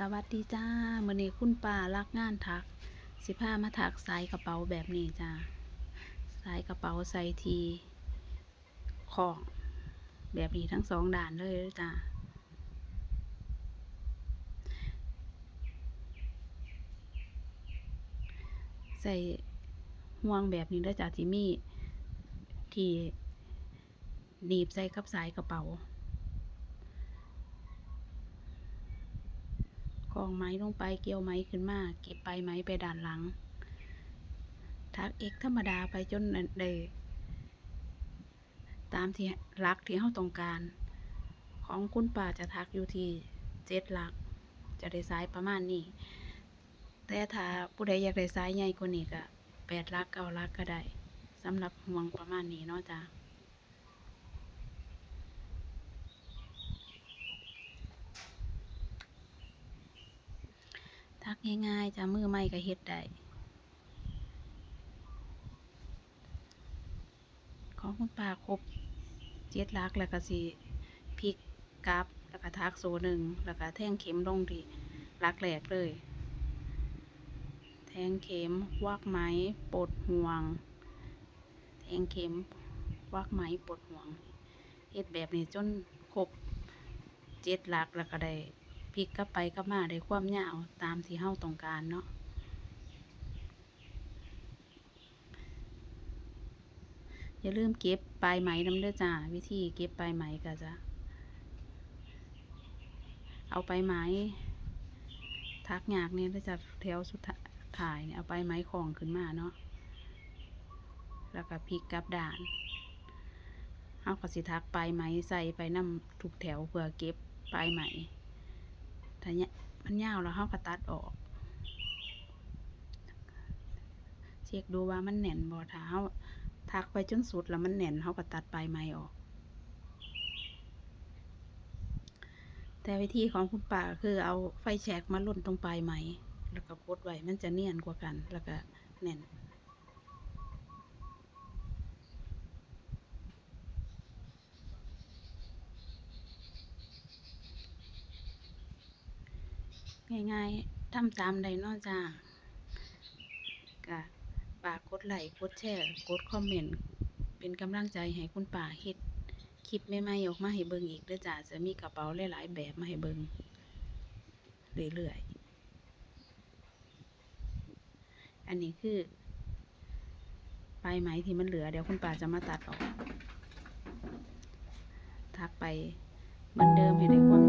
สวัสดีจ้าเมื้อนี้คุณป้ารักงานถัก สิพามาถักสายกระเป๋าแบบนี้จ้าสายกระเป๋าใส่ทีของแบบนี้ทั้งสองด้านเลยจ้าใส่ห่วงแบบนี้เด้จ้าที่มีที่หนีบใส่กับสายกระเป๋า กองไม้ลงไปเกี่ยวไม้ขึ้นมา เก็บไปไม้ไปด้านหลัง ทักเอกธรรมดาไปจนได้ตามที่รักที่เฮาต้องการ ของคุณป่าจะทักอยู่ที่เจ็ดหลัก จะได้สายประมาณนี้ แต่ถ้าผู้ใดอยากได้สายใหญ่กว่านี้ก็แปดลักเก้าลักก็ได้สำหรับห่วงประมาณนี้เนาะจ้า ทักง่ายๆจะมือไม่ก็เฮ็ดได้ของคุณป้าครบเจ็ดลักแล้วก็สิพลิกกลับแล้วก็ทักโซหนึ่งแล้วก็แท่งเข็มลงที่ลักแรกเลย แท่งเข็มวักไหมปลดห่วง แท่งเข็มวักไหมปลดห่วงเฮ็ดแบบนี้จนครบเจ็ดลักแล้วก็ได้ พลิกกลับไปกลับมาได้ความยาวตามที่เฮาต้องการเนาะอย่าลืมเก็บปลายไหมน้ำเด้อจ้าวิธีเก็บปลายไหมก็จะเอาปลายไหมทักหยากเนี่ยแล้วจะแถวสุดท้ายเนี่ยเอาปลายไหมของขึ้นมาเนาะแล้วก็พลิกกลับด้านเอาก็สิทักปลายไหมใส่ไปน้ำทุกแถวเพื่อเก็บปลายไหม ถ้าเนี่ยมันยาวแล้วเขาก็ตัดออกเช็คดูว่ามันแน่นบ่ถ้าเขาทักไปจนสุดแล้วมันแน่นเขาก็ตัดปลายไม้ออก แต่วิธีของคุณป่าคือเอาไฟแฉกมาล่นตรงปลายไม้แล้วก็กดไว้มันจะเนียนกว่ากันแล้วก็แน่น ง่ายๆทำตามใดเนอกจากก็ฝากกดไลค์กดแชร์กดคอมเมนต์เป็นกำลังใจให้คุณป่าเฮ็ดคลิปใหม่ๆออกมาให้เบิ่งอีกด้อจ้าจะมีกระเป๋าหลายๆแบบมาให้เบิ่งเรื่อยๆ อันนี้คือปลายไหมที่มันเหลือเดี๋ยวคุณป่าจะมาตัดออก ทักไปเหมือนเดิมให้ได้ความ